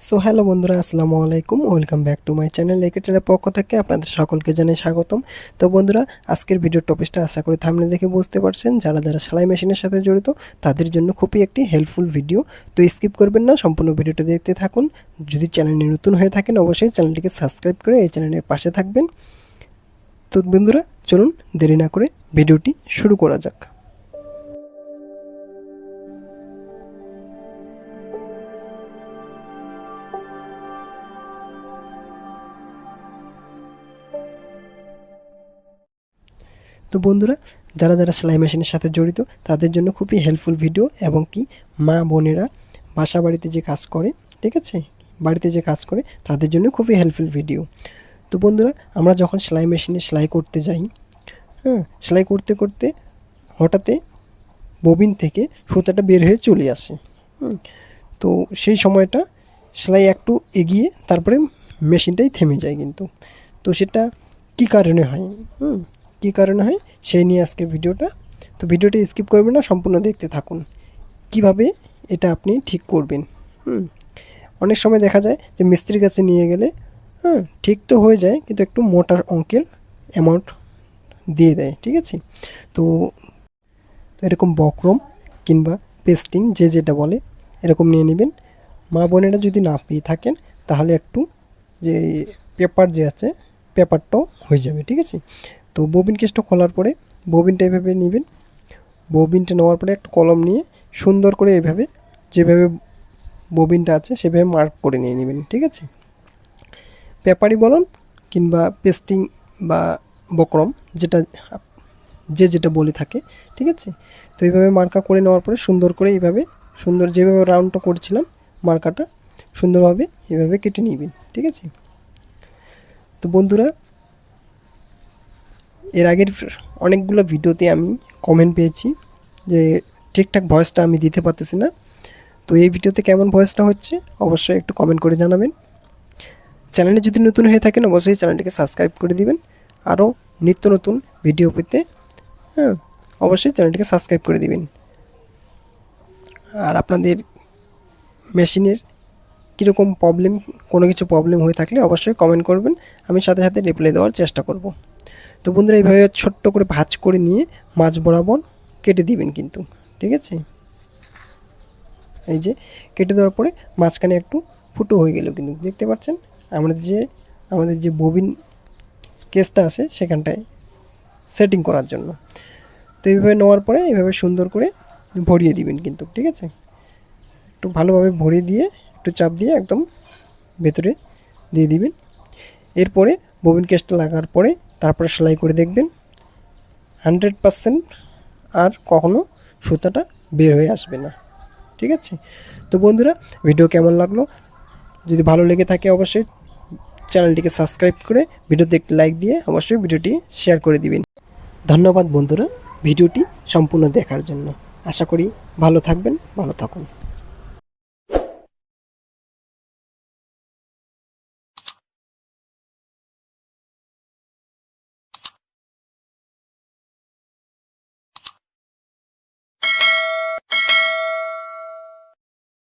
So hello বন্ধুরা, আসসালামু আলাইকুম। Welcome back to my channel একেটেলের পক্ষ থেকে আপনাদের সকলকে জানাই স্বাগতম। তো বন্ধুরা, আজকের ভিডিওর টপিকটা আশা করি থামলে দেখে বুঝতে পারছেন। যারা যারা সেলাই মেশিনের সাথে জড়িত, তাদের জন্য খুবই একটি হেল্পফুল ভিডিও তো স্কিপ করবেন না, সম্পূর্ণ ভিডিওটা দেখতে থাকুন। যদি চ্যানেলে নতুন হয়ে থাকেন, অবশ্যই চ্যানেলটিকে সাবস্ক্রাইব করে এই চ্যানেলের পাশে থাকবেন। তো বন্ধুরা, চলুন দেরি না করে ভিডিওটি শুরু করা যাক। তো বন্ধুরা, যারা যারা সেলাই মেশিনের সাথে জড়িত, তাদের জন্য খুবই হেল্পফুল ভিডিও এবং কি মা বোনেরা বাসা বাড়িতে যে কাজ করে, ঠিক আছে? বাড়িতে যে কাজ করে, তাদের জন্য খুবই হেল্পফুল ভিডিও তো বন্ধুরা, আমরা যখন সেলাই মেশিনে সেলাই করতে যাই হ্যাঁ সেলাই করতে করতে হঠাৎই ববিন থেকে সুতাটা বের হয়ে চলে আসে তো সেই সময়টা সেলাই একটু এগিয়ে তারপরে মেশিনটাই থেমে যায় কিন্তু। তো সেটা কী কারণে হয়? হুম কী কারণে হয়, সেই নিয়ে আজকে ভিডিওটা। তো ভিডিওটা স্কিপ করবেন না, সম্পূর্ণ দেখতে থাকুন। কীভাবে এটা আপনি ঠিক করবেন, হুম? অনেক সময় দেখা যায় যে মিস্ত্রির কাছে নিয়ে গেলে হ্যাঁ ঠিক তো হয়ে যায়, কিন্তু একটু মোটার অঙ্কের অ্যামাউন্ট দিয়ে দেয়, ঠিক আছে? তো এরকম বক্রম কিংবা পেস্টিং যে যেটা বলে, এরকম নিয়ে নেবেন। মা বোনেরা যদি না পেয়ে থাকেন, তাহলে একটু যে পেপার যে আছে পেপারটাও হয়ে যাবে, ঠিক আছে? তো ববিন কেসটা খোলার পরে ববিনটা এভাবে নেবেন। ববিনটা নেওয়ার পরে একটা কলম নিয়ে সুন্দর করে এভাবে, যেভাবে ববিনটা আছে সেভাবে মার্ক করে নিয়ে নেবেন, ঠিক আছে? পেপারই বলুন কিংবা পেস্টিং বা বক্রম, যেটা যে যেটা বলে থাকে, ঠিক আছে? তো এইভাবে মার্কা করে নেওয়ার পরে সুন্দর করে এইভাবে, সুন্দর যেভাবে রাউন্ডটা করছিলাম মার্কাটা সুন্দরভাবে এভাবে কেটে নিবেন, ঠিক আছে? তো বন্ধুরা এর আগের অনেকগুলো ভিডিওতে আমি কমেন্ট পেয়েছি যে ঠিকঠাক ভয়েসটা আমি দিতে পারতেছি না। তো এই ভিডিওতে কেমন ভয়েসটা হচ্ছে অবশ্যই একটু কমেন্ট করে জানাবেন। চ্যানেলে যদি নতুন হয়ে থাকেন, অবশ্যই চ্যানেলটিকে সাবস্ক্রাইব করে দিবেন। আরও নিত্য নতুন ভিডিও পেতে হ্যাঁ অবশ্যই চ্যানেলটিকে সাবস্ক্রাইব করে দিবেন। আর আপনাদের মেশিনের কীরকম প্রবলেম কোনো কিছু প্রবলেম হয়ে থাকলে অবশ্যই কমেন্ট করবেন। আমি সাথে সাথে রিপ্লাই দেওয়ার চেষ্টা করব। তো বন্ধুরা এইভাবে ছোট্ট করে ভাজ করে নিয়ে মাছ বরাবর কেটে দিবেন কিন্তু, ঠিক আছে? এই যে কেটে দেওয়ার পরে মাঝখানে একটু ফুটো হয়ে গেল কিন্তু, দেখতে পাচ্ছেন? আমাদের যে আমাদের যে ববিন কেসটা আছে সেখানটায় সেটিং করার জন্য। তো এইভাবে নেওয়ার পরে এইভাবে সুন্দর করে ভরিয়ে দিবেন কিন্তু, ঠিক আছে? একটু ভালোভাবে ভরিয়ে দিয়ে, একটু চাপ দিয়ে একদম ভেতরে দিয়ে দিবেন। এরপরে ববিন কেসটা লাগার পরে তারপরে সেলাই করে দেখবেন। হান্ড্রেড পারসেন্ট আর কখনো সুতাটা বের হয়ে আসবে না। ঠিক আছে? তো বন্ধুরা, ভিডিও কেমন লাগল? যদি ভালো লেগে থাকে অবশ্যই চ্যানেলটিকে সাবস্ক্রাইব করে ভিডিওতে একটি লাইক দিয়ে অবশ্যই ভিডিওটি শেয়ার করে দিবেন। ধন্যবাদ বন্ধুরা, ভিডিওটি সম্পূর্ণ দেখার জন্য। আশা করি ভালো থাকবেন, ভালো থাকুন।